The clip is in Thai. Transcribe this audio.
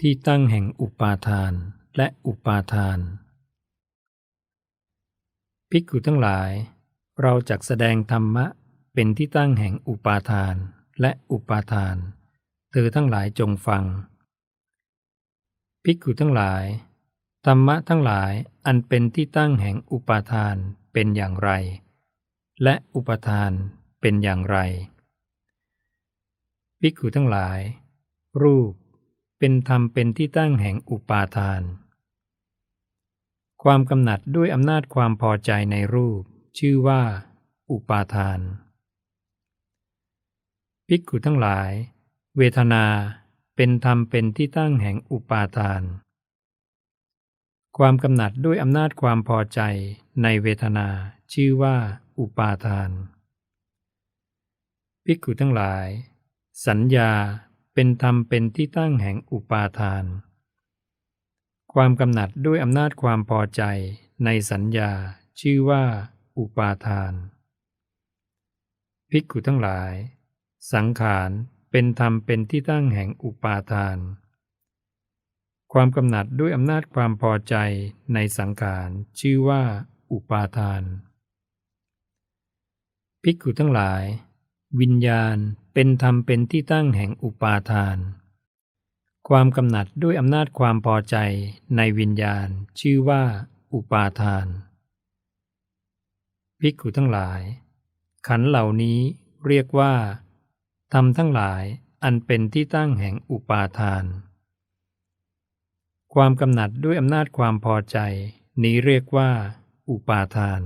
ที่ตั้งแห่งอุปาทานและอุปาทาน ภิกขุทั้งหลาย เราจักแสดงธรรมะเป็นที่ตั้งแห่งอุปาทานและอุปาทาน เธอทั้งหลายจงฟัง ภิกขุทั้งหลาย ธรรมะทั้งหลายอันเป็นที่ตั้งแห่งอุปาทานเป็นอย่างไร และอุปาทานเป็นอย่างไร ภิกขุทั้งหลาย รูป เป็นธรรมเป็นที่ตั้งแห่งอุปาทาน ความกำหนัดด้วยอำนาจความพอใจในรูป ชื่อว่า อุปาทาน ภิกขุทั้งหลาย เวทนาเป็นธรรมเป็นที่ตั้งแห่งอุปาทาน ความกำหนัดด้วยอำนาจความพอใจในเวทนาชื่อว่า อุปาทาน ภิกขุทั้งหลาย สัญญา เป็นธรรมเป็นที่ตั้งแห่งอุปาทาน ความกำหนัดด้วยอำนาจความพอใจในสัญญาชื่อว่า อุปาทาน ภิกขุทั้งหลาย สังขารเป็นธรรมเป็นที่ตั้งแห่งอุปาทาน ความกำหนัดด้วยอำนาจความพอใจในสังขารชื่อว่า อุปาทาน ภิกขุทั้งหลาย วิญญาณ เป็นธรรมเป็นที่ตั้งแห่งอุปาทาน ความกำหนัดด้วยอำนาจความพอใจในวิญญาณชื่อว่าอุปาทาน ภิกขุทั้งหลาย ขันเหล่านี้เรียกว่าธรรมทั้งหลายอันเป็นที่ตั้งแห่งอุปาทาน ความกำหนัดด้วยอำนาจความพอใจ นี้เรียกว่า อุปาทาน